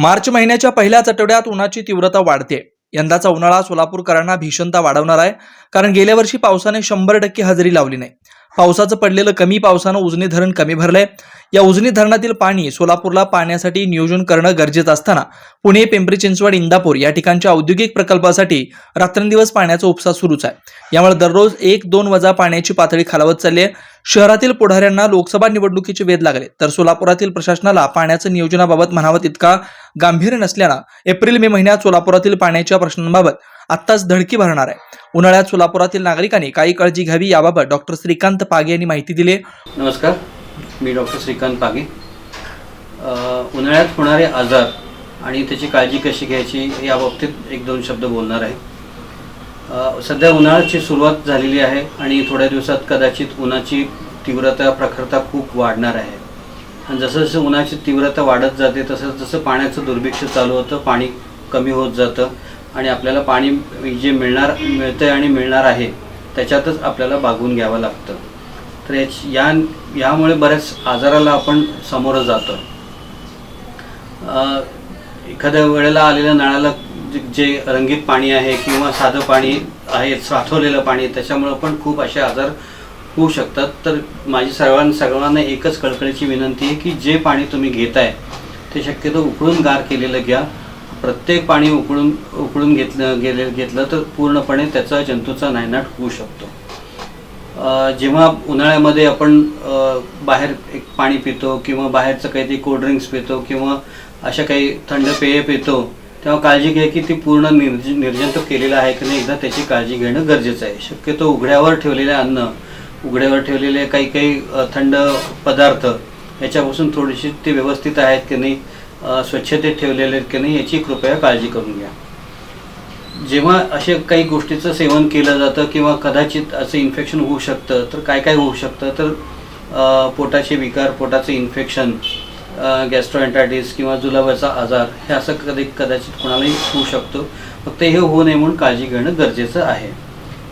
मार्च महिन्याच्या पहिल्याच आठवड्यात उन्हाची तीव्रता वाढते. यंदाचा उन्हाळा सोलापूरकरांना भीषणता वाढवणार आहे कारण गेल्या वर्षी पावसाने शंभर टक्के हजेरी लावली नाही. पावसाचं पडलेलं कमी पावसानं उजनी धरण कमी भरलंय. या उजनी धरणातील पाणी सोलापूरला पाण्यासाठी नियोजन करणं गरजेचं असताना पुणे पिंपरी चिंचवड इंदापूर या ठिकाणच्या औद्योगिक प्रकल्पासाठी रात्रंदिवस पाण्याचा उपसा सुरूच आहे. यामुळे दररोज एक दोन वजा पाण्याची पातळी खालावत चालली आहे. शहरातील पुढाऱ्यांना लोकसभा निवडणुकीचे वेध लागले. तर सोलापुरातील प्रशासनाला पाण्याचं नियोजनाबाबत म्हणावं तितका गांभीर्य नसल्यानं एप्रिल मे महिन्यात सोलापुरातील पाण्याच्या प्रश्नांबाबत आत्ताच धडकी भरणार आहे. उन्हाळ्यात सोलापुरातील नागरिकांनी काही काळजी घ्यावी याबाबत डॉक्टर श्रीकांत पागे यांनी माहिती दिली आहे. नमस्कार मी डॉक्टर श्रीकांत पागे. उन्हाळ्यात होणारे आजार आणि त्याची काळजी कशी घ्यायची याबाबतीत एक दोन शब्द बोलणार आहे. सध्या उन्हाळ्याची सुरुवात झालेली आहे आणि थोड्या दिवसात कदाचित उन्हाची तीव्रता प्रखरता खूप वाढणार आहे. आणि जसं जसं उन्हाची तीव्रता वाढत जाते तसं जसं पाण्याचं दुर्भिक्ष चालू होतं पाणी कमी होत जातं आणि आपल्याला पाणी जे मिळणार मिळतं आणि मिळणार आहे त्याच्यातच आपल्याला बागून घ्यावं लागतं. तर याची या यामुळे बऱ्याच आजाराला आपण सामोरं जातो. एखाद्या वेळेला आलेल्या नळाला जे- रंगीत पाणी आहे किंवा साधं पाणी आहे साठवलेलं पाणी त्याच्यामुळं पण खूप असे आजार होऊ शकतात. तर माझी सर्वांना सर्वांना एकच कळकळीची विनंती आहे की जे पाणी तुम्ही घेताय ते शक्यतो उकळून गार केलेलं घ्या. प्रत्येक पाणी उकळून उकळून घेतलं गेले घेतलं तर पूर्णपणे त्याचा जंतूचा नायनाट होऊ शकतो. जेव्हा उन्हाळ्यामध्ये आपण बाहेर एक पाणी पितो किंवा बाहेरचं काहीतरी कोल्ड्रिंक्स पितो किंवा अशा काही थंड पेय पितो तेव्हा काळजी घ्या की ती पूर्ण निर्ज निर्जंतुक केलेलं आहे की नाही एकदा त्याची काळजी घेणं गरजेचं आहे. शक्यतो उघड्यावर ठेवलेले अन्न उघड्यावर ठेवलेले काही काही थंड पदार्थ याच्यापासून थोडीशी ते व्यवस्थित आहेत की नाही स्वच्छतेत ठेवलेले आहेत की नाही याची कृपया काळजी करून घ्या. जेव्हा असे काही गोष्टीचं सेवन केलं जातं किंवा कदाचित असं इन्फेक्शन होऊ शकतं तर काय काय होऊ शकतं? तर पोटाचे विकार पोटाचं इन्फेक्शन गॅस्ट्रोएन्टायटिस किंवा जुलाबाचा आजार हे असं कधी कदाचित कोणालाही होऊ शकतो. फक्त हे होऊ नये म्हणून काळजी घेणं गरजेचं आहे.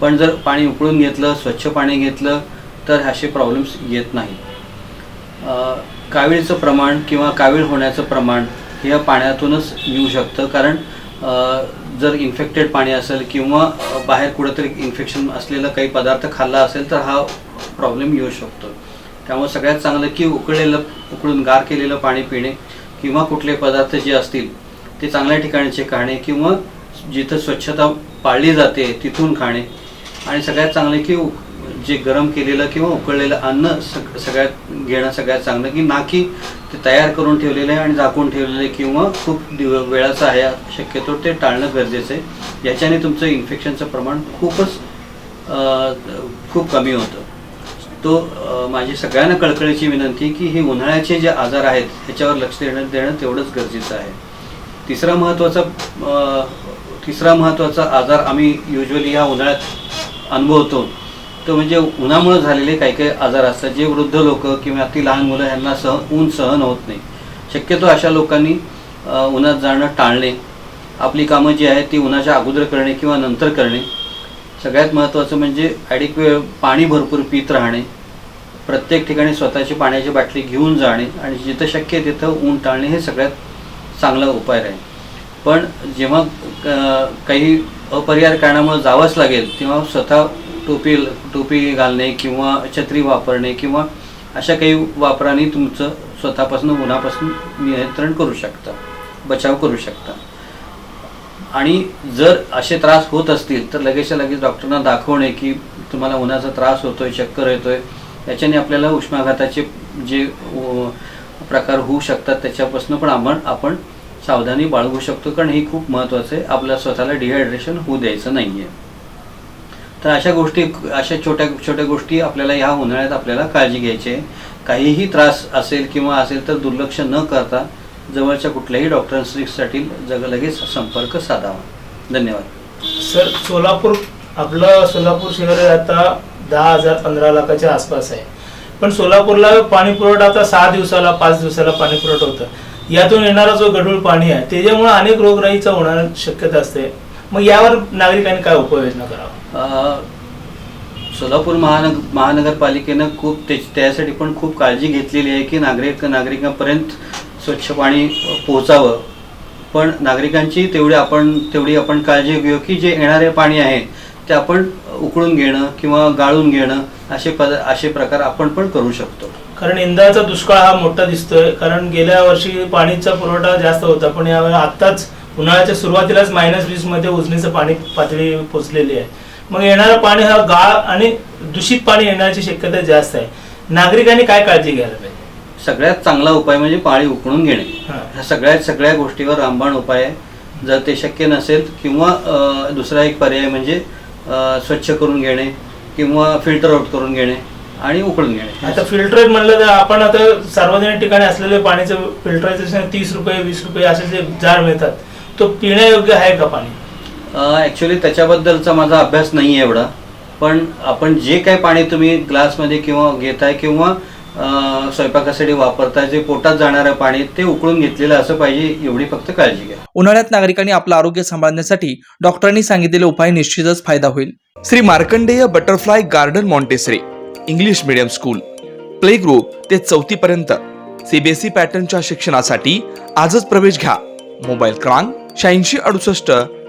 पण जर पाणी उकळून घेतलं स्वच्छ पाणी घेतलं तर असे प्रॉब्लेम्स येत नाही कावीळचं प्रमाण किंवा कावीळ होण्याचं प्रमाण हे पाण्यातूनच येऊ शकतं. कारण जर इन्फेक्टेड पाणी असेल किंवा बाहेर कुठंतरी इन्फेक्शन असलेला काही पदार्थ खाल्ला असेल तर हा प्रॉब्लेम येऊ शकतो. त्यामुळे सगळ्यात चांगलं की उकळलेलं उकळून गार केलेलं पाणी पिणे किंवा कुठले पदार्थ जे असतील ते चांगल्या ठिकाणचे खाणे किंवा जिथं स्वच्छता पाळली जाते तिथून खाणे. आणि सगळ्यात चांगलं की जे गरम केलेलं किंवा उकळलेलं अन्न सग सगळ्यात घेणं सगळ्यात चांगलं की ना की ते तयार करून ठेवलेलं आहे आणि झाकून ठेवलेलं आहे किंवा खूप दिव वेळाचं आहे शक्यतो ते टाळणं गरजेचं आहे. याच्याने तुमचं इन्फेक्शनचं प्रमाण खूपच खूप कमी होतं. तो माझी सगळ्यांना कळकळीची विनंती की हे उन्हाळ्याचे जे आजार आहेत ह्याच्यावर लक्ष देणं देणं तेवढंच गरजेचं आहे. तिसरा महत्त्वाचा तिसरा महत्त्वाचा आजार आम्ही युजली ह्या उन्हाळ्यात अनुभवतो. तो म्हणजे उन्हामुळे झालेले काही काही आजार असतात जे वृद्ध लोक किंवा अति लहान मुलं यांना सह ऊन सहन होत नाही. शक्यतो अशा लोकांनी उन्हात जाणं टाळणे आपली कामं जी आहेत ती उन्हाच्या अगोदर करणे किंवा नंतर करणे. सगळ्यात महत्त्वाचं म्हणजे ॲडिक्वे पाणी भरपूर पित राहणे प्रत्येक ठिकाणी स्वतःची पाण्याची बाटली घेऊन जाणे आणि जिथं शक्य आहे तिथं ऊन टाळणे हे सगळ्यात चांगला उपाय राहील. पण जेव्हा क- काही अपरिहार कारणामुळे जावंच लागेल तेव्हा स्वतः टोपी टोपी घालणे किंवा छत्री वापरणे किंवा अशा काही वापराने तुमचं स्वतःपासून उन्हापासून नियंत्रण करू शकता बचाव करू शकता. आणि जर असे त्रास होत असतील तर लगेचच्या लगेच डॉक्टरांना दाखवणे की तुम्हाला उन्हाचा त्रास होतोय चक्कर येतोय याच्याने आपल्याला उष्माघाताचे जे प्रकार होऊ शकतात त्याच्यापासून पण आपण आपण सावधानी बाळगू शकतो कारण हे खूप महत्त्वाचं आहे. आपल्या स्वतःला डिहायड्रेशन होऊ द्यायचं नाही आहे तर अशा गोष्टी अशा छोट्या छोट्या गोष्टी आपल्याला ह्या उन्हाळ्यात आपल्याला काळजी घ्यायची आहे. काहीही त्रास असेल किंवा असेल तर दुर्लक्ष न करता जवळच्या कुठल्याही डॉक्टरांसाठी जग लगेच संपर्क साधावा. धन्यवाद. सर सोलापूर आपलं सोलापूर शहर आता दहा हजार पंधरा लाखाच्या आसपास आहे. पण सोलापूरला पाणी पुरवठा आता सहा दिवसाला पाच दिवसाला पाणी पुरवठा होतं. यातून येणारा जो गढूळ पाणी आहे त्याच्यामुळे अनेक रोगराईचा होणार शक्यता असते. मग यावर नागरिकांनी काय उपाययोजना करावा? सोलापूर महानग महानगरपालिकेनं खूप ते त्यासाठी पण खूप काळजी घेतलेली आहे की नागरिक नागरिकांपर्यंत स्वच्छ पाणी पोहोचावं. पण नागरिकांची तेवढी आपण तेवढी आपण काळजी घेऊ की जे येणारे पाणी आहे ते आपण उकळून घेणं किंवा गाळून घेणं असे पद असे प्रकार आपण पण करू शकतो. कारण यंदाचा दुष्काळ हा मोठा दिसतोय. कारण गेल्या वर्षी पाणीचा पुरवठा जास्त होता पण यावेळी आत्ताच उन्हाळ्याच्या सुरुवातीलाच मायनस वीसमध्ये उजनीचं पाणी पातळी पोचलेली आहे. मग येणारं पाणी हा गाळ आणि दूषित पाणी येण्याची शक्यता जास्त आहे. नागरिकांनी काय काळजी घ्यायला पाहिजे? सगळ्यात चांगला उपाय म्हणजे पाणी उकळून घेणे. हा. ह्या सगळ्यात सगळ्या गोष्टीवर रामबाण उपाय आहे. जर ते शक्य नसेल किंवा दुसरा एक पर्याय म्हणजे स्वच्छ करून घेणे किंवा फिल्टर आउट करून घेणे आणि उकळून घेणे. आता फिल्टर म्हणलं तर आपण आता सार्वजनिक ठिकाणी असलेले पाणीचं फिल्टरायझेशन तीस रुपये वीस रुपये असे जे जार मिळतात तो पिण्यायोग्य आहे का पाणी? ॲक्च्युली त्याच्याबद्दलचा माझा अभ्यास नाही आहे एवढा. पण आपण जे काही पाणी तुम्ही ग्लासमध्ये किंवा घेताय किंवा स्वयंपाकासाठी वापरताय जे पोटात जाणारं पाणी ते उकळून घेतलेलं असं पाहिजे एवढी फक्त काळजी घ्या. उन्हाळ्यात नागरिकांनी आपलं आरोग्य सांभाळण्यासाठी डॉक्टरांनी सांगितलेले उपाय निश्चितच फायदा होईल. Shri Markandey butterfly garden Montessori English medium school play group ते चौथी पर्यंत. सीबीएसई पॅटर्नच्या शिक्षणासाठी आजच प्रवेश घ्या. मोबाईल क्रमांक शहाऐंशी अडुसष्ट